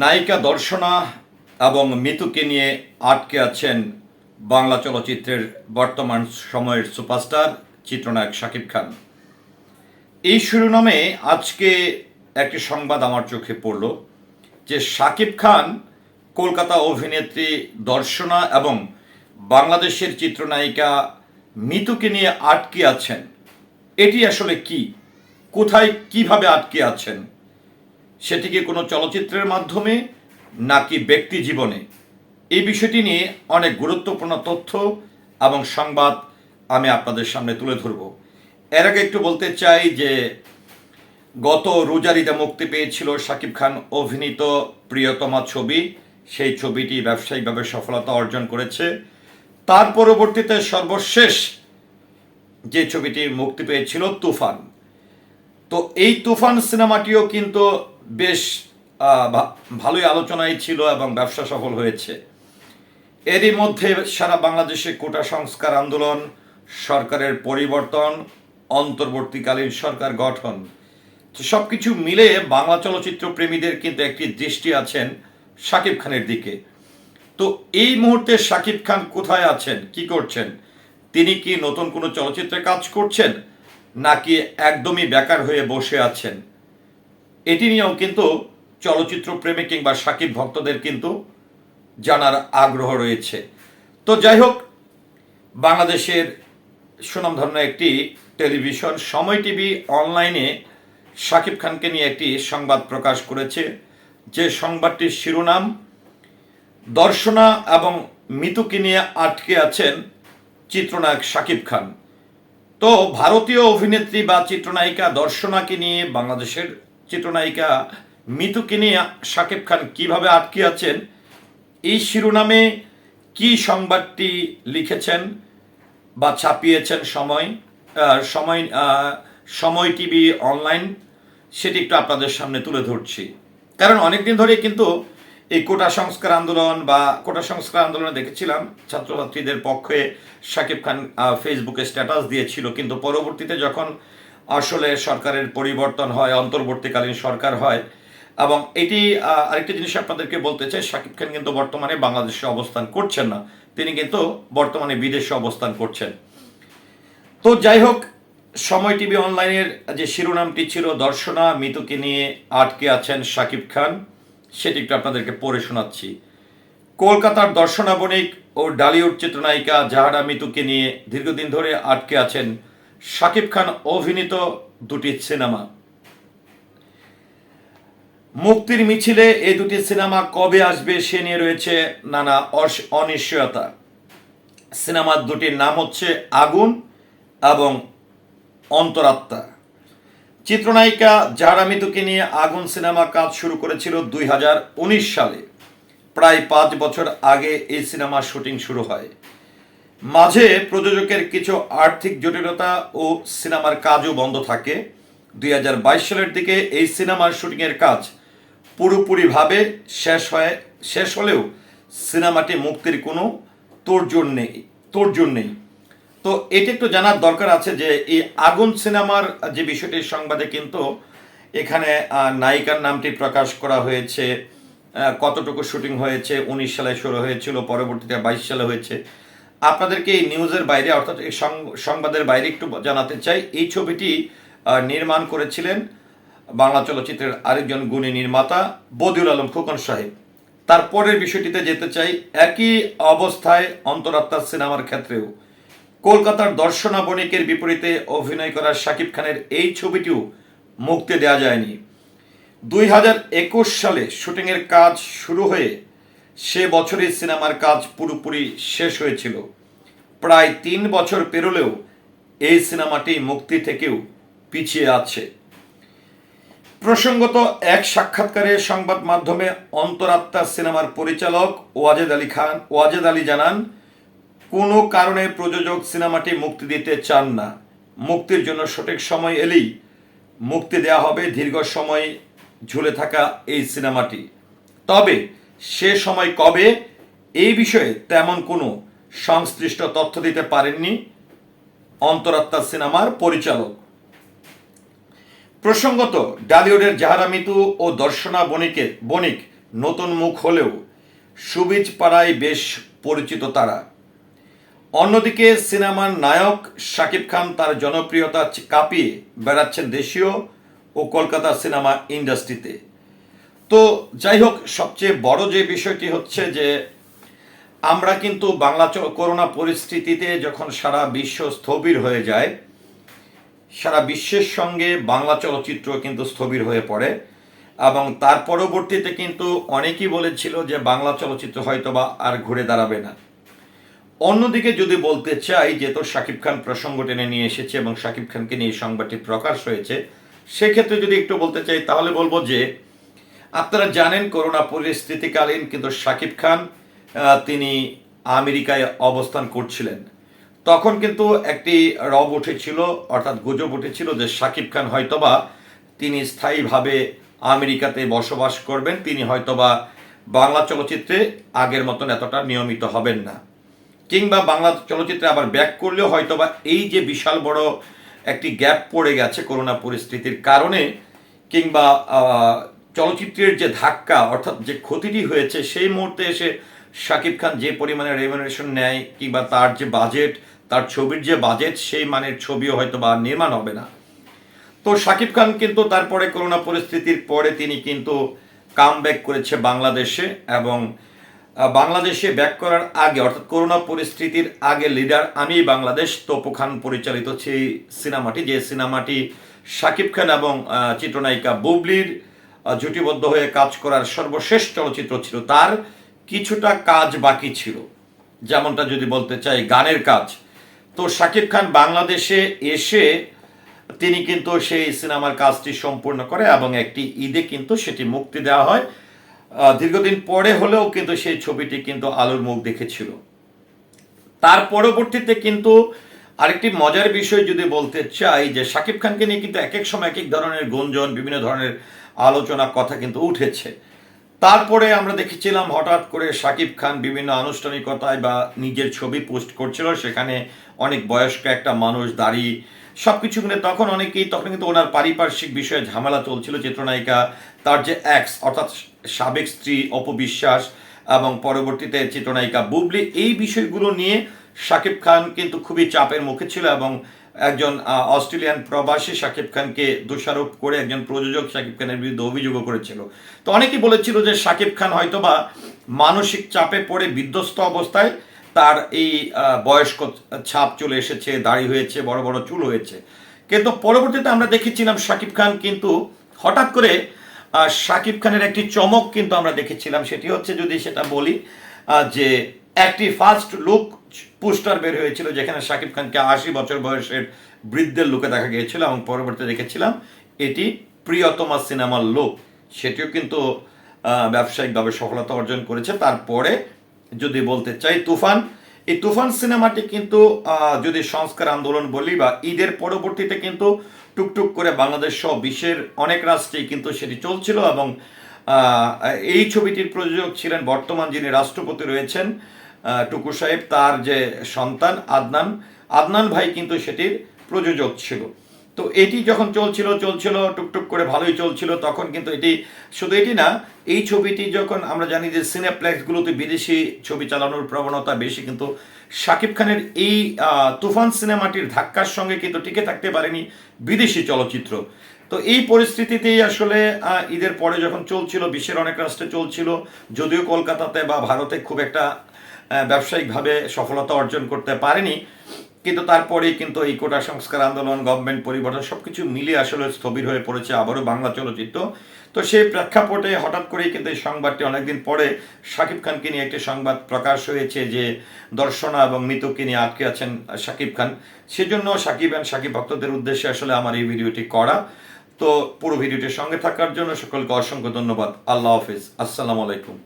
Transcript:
নায়িকা দর্শনা এবং মিতুকে নিয়ে আটকে আছেন বাংলা চলচ্চিত্রের বর্তমান সময়ের সুপারস্টার, চিত্রনায়ক শাকিব খান। এই শিরোনামে আজকে একটি সংবাদ আমার চোখে পড়ল যে শাকিব খান কলকাতা অভিনেত্রী, দর্শনা এবং বাংলাদেশের চিত্রনায়িকা মিতুকে নিয়ে আটকে আছেন। এটি আসলে কি? কোথায় কীভাবে আটকে আছেন? সেটি কি কোনো চলচ্চিত্রের মাধ্যমে নাকি ব্যক্তি জীবনে? এই বিষয়টি নিয়ে অনেক গুরুত্বপূর্ণ তথ্য এবং সংবাদ আমি আপনাদের সামনে তুলে ধরব। এর আগে একটু বলতে চাই যে গত রোজারিতে মুক্তি পেয়েছিল শাকিব খান অভিনীত প্রিয়তমা ছবি। সেই ছবিটি ব্যবসায়িকভাবে সফলতা অর্জন করেছে। তার পরবর্তীতে সর্বশেষ যে ছবিটি মুক্তি পেয়েছিল তুফান। তো এই তুফান সিনেমাটিও কিন্তু বেশ ভালোই আলোচনায় ছিল এবং ব্যবসা সফল হয়েছে। এরই মধ্যে সারা বাংলাদেশে কোটা সংস্কার আন্দোলন, সরকারের পরিবর্তন, অন্তর্বর্তীকালীন সরকার গঠন সব কিছু মিলে বাংলা চলচ্চিত্র প্রেমীদের কিন্তু একটি দৃষ্টি আছেন শাকিব খানের দিকে। তো এই মুহূর্তে শাকিব খান কোথায় আছেন, কি করছেন? তিনি কি নতুন কোনো চলচ্চিত্রে কাজ করছেন, নাকি একদমই বেকার হয়ে বসে আছেন? এটি নিয়েও কিন্তু চলচ্চিত্র প্রেমী কিংবা সাকিব ভক্তদের কিন্তু জানার আগ্রহ রয়েছে। তো যাই হোক, বাংলাদেশের সুনামধন্য একটি টেলিভিশন সময় টিভি অনলাইনে শাকিব খানকে নিয়ে একটি সংবাদ প্রকাশ করেছে। যে সংবাদটির শিরোনাম, দর্শনা এবং মিতুকে নিয়ে আটকে আছেন চিত্রনায়ক শাকিব খান। তো ভারতীয় অভিনেত্রী বা চিত্রনায়িকা দর্শনাকে নিয়ে বাংলাদেশের চিত্রনায়িকা মিতুকে নিয়ে শাকিব খান কীভাবে আটকে আছেন, এই শিরোনামে কি সংবাদটি লিখেছেন বা ছাপিয়েছেন সময় সময় সময় টিভি অনলাইন, সেটি একটু আপনাদের সামনে তুলে ধরছি। কারণ অনেকদিন ধরে কিন্তু এই কোটা সংস্কার আন্দোলন বা কোটা সংস্কার আন্দোলনে দেখেছিলাম, ছাত্রছাত্রীদের পক্ষে শাকিব খান ফেসবুকে স্ট্যাটাস দিয়েছিল, কিন্তু পরবর্তীতে যখন আসলে সরকারের পরিবর্তন হয়, অন্তর্বর্তীকালীন সরকার হয়। এবং এটি আরেকটি জিনিস আপনাদেরকে বলতে চাই, শাকিব খান কিন্তু বর্তমানে বাংলাদেশে অবস্থান করছেন না। তিনি কিন্তু বর্তমানে বিদেশে অবস্থান করছেন। তো যাই হোক, সময় টিভি অনলাইনের যে শিরোনামটি ছিল, দর্শনা মিতুকে নিয়ে আটকে আছেন শাকিব খান। সেটি একটু আপনাদেরকে পড়ে শোনাচ্ছি। কলকাতার দর্শনা বণিক ও ডালিউড চিত্রনায়িকা জাহারা মিতুকে নিয়ে দীর্ঘদিন ধরে আটকে আছেন শাকিব খান অভিনীত দুটি সিনেমা। মুক্তির মিছিলে এই দুটি সিনেমা কবে আসবে সে নিয়ে রয়েছে নানা অনিশ্চয়তা। সিনেমার দুটির নাম হচ্ছে আগুন এবং অন্তরাত্মা। চিত্রনায়িকা জাহরা মিতুকে নিয়ে আগুন সিনেমা কাজ শুরু করেছিল দুই হাজার উনিশ সালে। প্রায় পাঁচ বছর আগে এই সিনেমার শুটিং শুরু হয়। মাঝে প্রযোজকের কিছু আর্থিক জটিলতা ও সিনেমার কাজও বন্ধ থাকে। দুই হাজার বাইশ সালের দিকে এই সিনেমার শুটিংয়ের কাজ পুরোপুরিভাবে শেষ হয়, শেষ হলেও সিনেমাটি মুক্তির কোনো তোড়জোড় নেই তোড়জোড় নেই। তো এটি একটু জানার দরকার আছে যে এই আগুন সিনেমার যে বিষয়টি সংবাদে কিন্তু এখানে নায়িকার নামটি প্রকাশ করা হয়েছে কতটুকু শুটিং হয়েছে, উনিশ সালে শুরু হয়েছিল, পরবর্তীতে বাইশ সালে হয়েছে। আপনাদেরকে এই নিউজের বাইরে, অর্থাৎ এই সংবাদের বাইরে একটু জানাতে চাই। এই ছবিটি নির্মাণ করেছিলেন বাংলা চলচ্চিত্রের আরেকজন গুণী নির্মাতা বদিউল আলম খোকন সাহেব। তারপরের বিষয়টিতে যেতে চাই, একই অবস্থায় অন্তরাত্মা সিনেমার ক্ষেত্রেও। কলকাতার দর্শনা বণিকের বিপরীতে অভিনয় করা শাকিব খানের এই ছবিটিও মুক্তি দেওয়া যায়নি। দুই হাজার একুশ সালে শুটিংয়ের কাজ শুরু হয়ে সে বছরই সিনেমার কাজ পুরোপুরি শেষ হয়েছিল। প্রায় তিন বছর পেরোলেও এই সিনেমাটি মুক্তি থেকেও পিছিয়ে আছে। প্রসঙ্গত এক সাক্ষাৎকারে সংবাদ মাধ্যমে অন্তরাত্মা সিনেমার পরিচালক ওয়াজেদ আলী খান, ওয়াজেদ আলী জানান, কোনো কারণে প্রযোজক সিনেমাটি মুক্তি দিতে চান না। মুক্তির জন্য সঠিক সময় এলেই মুক্তি দেওয়া হবে, দীর্ঘ সময় ঝুলে থাকা এই সিনেমাটি। তবে সে সময় কবে, এই বিষয়ে তেমন কোনো সংশ্লিষ্ট তথ্য দিতে পারেননি অন্তরাত্মা সিনেমার পরিচালক। প্রসঙ্গত, ডালিউডের জাহারা মিতু ও দর্শনা বণিকের বণিক নতুন মুখ হলেও সুবিজ পাড়ায় বেশ পরিচিত তারা। অন্যদিকে, সিনেমার নায়ক শাকিব খান তার জনপ্রিয়তা কাঁপিয়ে বেড়াচ্ছেন দেশীয় ও কলকাতা সিনেমা ইন্ডাস্ট্রিতে। তো যাই হোক, সবচেয়ে বড় যে বিষয়টি হচ্ছে যে আমরা কিন্তু বাংলা করোনা পরিস্থিতিতে যখন সারা বিশ্ব স্থবির হয়ে যায়, সারা বিশ্বের সঙ্গে বাংলা চলচ্চিত্র কিন্তু স্থবির হয়ে পড়ে। এবং তার পরবর্তীতে কিন্তু অনেকেই বলেছিল যে বাংলা চলচ্চিত্র হয়তোবা আর ঘুরে দাঁড়াবে না। অন্যদিকে যদি বলতে চাই যে, তো শাকিব খান প্রসঙ্গ টেনে নিয়ে এসেছে এবং শাকিব খানকে নিয়ে সংবাদটি প্রকাশ হয়েছে, সেক্ষেত্রে যদি একটু বলতে চাই, তাহলে বলব যে, আপনারা জানেন করোনা পরিস্থিতিকালীন কিন্তু শাকিব খান তিনি আমেরিকায় অবস্থান করছিলেন। তখন কিন্তু একটি রব উঠেছিল, অর্থাৎ গুজব উঠেছিল যে শাকিব খান হয়তোবা তিনি স্থায়ীভাবে আমেরিকাতে বসবাস করবেন, তিনি হয়তোবা বাংলা চলচ্চিত্রে আগের মতন এতটা নিয়মিত হবেন না। কিংবা বাংলা চলচ্চিত্রে আবার ব্যাক করলেও হয়তোবা এই যে বিশাল বড় একটি গ্যাপ পড়ে গেছে করোনা পরিস্থিতির কারণে, কিংবা চলচ্চিত্রের যে ধাক্কা, অর্থাৎ যে ক্ষতিটি হয়েছে, সেই মুহূর্তে এসে শাকিব খান যে পরিমাণে রেমুনারেশন নেয় কিংবা তার যে বাজেট তার ছবির যে বাজেট সেই মানের ছবিও হয়তো বা নির্মাণ হবে না। তো শাকিব খান কিন্তু তারপরে করোনা পরিস্থিতির পরে তিনি কিন্তু কাম ব্যাক করেছে বাংলাদেশে এবং বাংলাদেশে ব্যাক করার আগে, অর্থাৎ করোনা পরিস্থিতির আগে লিডার আমি বাংলাদেশ, তপু খান পরিচালিত সেই সিনেমাটি, যে সিনেমাটি শাকিব খান এবং চিত্রনায়িকা বুবলির জুটিবদ্ধ হয়ে কাজ করার সর্বশেষ চলচ্চিত্র ছিল তার কিছুটা কাজ বাকি ছিল। যেমনটা যদি বলতে চাই, গানের কাজ। তো শাকিব খান বাংলাদেশে এসে তিনি কিন্তু সেই সিনেমার কাজটি সম্পূর্ণ করে এবং একটি ঈদে কিন্তু সেটি মুক্তি দেওয়া হয়। দীর্ঘদিন পরে হলেও কিন্তু সেই ছবিটি কিন্তু আলোর মুখ দেখেছিল। তার পরবর্তীতে কিন্তু আরেকটি মজার বিষয় যদি বলতে চাই, যে শাকিব খানকে নিয়ে কিন্তু এক এক সময় এক এক ধরনের গুঞ্জন, বিভিন্ন ধরনের আলোচনা কথা কিন্তু উঠেছে। তারপরে আমরা দেখেছিলাম হঠাৎ করে শাকিব খান বিভিন্ন আনুষ্ঠানিকতায় বা নিজের ছবি পোস্ট করছিল, সেখানে অনেক বয়স্ক একটা মানুষ দাঁড়িয়ে সব কিছু মিলে তখন অনেকেই, তখন কিন্তু ওনার পারিপার্শ্বিক বিষয়ে ঝামেলা চলছিল চিত্রনায়িকা, তার যে এক্স অর্থাৎ সাবেক স্ত্রী অপবিশ্বাস এবং পরবর্তীতে চিত্রনায়িকা বুবলি, এই বিষয়গুলো নিয়ে শাকিব খান কিন্তু খুবই চাপের মুখে ছিল এবং একজন অস্ট্রেলিয়ান প্রবাসী শাকিব খানকে দোষারোপ করে একজন প্রযোজক শাকিব খানের বিরুদ্ধে অভিযোগও করেছিল। তো অনেকেই বলেছিল যে শাকিব খান হয়তোবা মানসিক চাপে পড়ে বিধ্বস্ত অবস্থায় তার এই বয়স্ক ছাপ চলে এসেছে, দাড়ি হয়েছে, বড় বড় চুল হয়েছে। কিন্তু পরবর্তীতে আমরা দেখেছিলাম শাকিব খান কিন্তু হঠাৎ করে শাকিব খানের একটি চমক কিন্তু আমরা দেখেছিলাম। সেটি হচ্ছে যদি সেটা বলি যে একটি ফার্স্ট লুক পোস্টার বের হয়েছিল যেখানে শাকিব খানকে আশি বছর বয়সের বৃদ্ধের লুকে দেখা গিয়েছিল এবং পরবর্তীতে দেখেছিলাম এটি প্রিয়তমা সিনেমার লোক সেটিও কিন্তু ব্যবসায়িকভাবে সফলতা অর্জন করেছে। তারপরে যদি বলতে চাই তুফান, এই তুফান সিনেমাটি কিন্তু যদি সংস্কার আন্দোলন বলি বা ঈদের পরবর্তীতে কিন্তু টুকটুক করে বাংলাদেশ সহ বিশ্বের অনেক রাষ্ট্রেই কিন্তু সেটি চলছিল এবং এই ছবিটির প্রযোজক ছিলেন বর্তমান যিনি রাষ্ট্রপতি রয়েছেন টুকু সাহেব তার যে সন্তান আদনান আদনান ভাই কিন্তু সেটির প্রযোজক ছিল। তো এটি যখন চলছিল চলছিল, টুকটুক করে ভালোই চলছিল, তখন কিন্তু এটি শুধু এটি না, এই ছবিটি যখন আমরা জানি যে সিনেপ্লেক্সগুলোতে বিদেশি ছবি চালানোর প্রবণতা বেশি, কিন্তু শাকিব খানের এই তুফান সিনেমাটির ধাক্কার সঙ্গে কিন্তু টিকে থাকতে পারেনি বিদেশি চলচ্চিত্র। তো এই পরিস্থিতিতেই আসলে ঈদের পরে যখন চলছিল, বিশ্বের অনেক রাষ্ট্রে চলছিল, যদিও কলকাতাতে বা ভারতে খুব একটা ব্যবসায়িকভাবে সফলতা অর্জন করতে পারেনি, কিন্তু তারপরেই কিন্তু এই কোটা সংস্কার আন্দোলন গভর্নমেন্ট পরিবর্তন সবকিছু মিলিয়ে আসলে স্থবির হয়ে পড়েছে আবারও বাংলা চলচ্চিত্র। তো সেই প্রেক্ষাপটে হঠাৎ করেই কিন্তু এই সংবাদটি অনেকদিন পরে শাকিব খানকে নিয়ে একটি সংবাদ প্রকাশ হয়েছে যে দর্শনা এবং মিতুকে নিয়ে আটকে আছেন শাকিব খান। সেজন্য শাকিব অ্যান্ড শাকিব ভক্তদের উদ্দেশ্যে আসলে আমার এই ভিডিওটি করা। তো পুরো ভিডিওটির সঙ্গে থাকার জন্য সকলকে অসংখ্য ধন্যবাদ। আল্লাহ হাফিজ। আসসালামু আলাইকুম।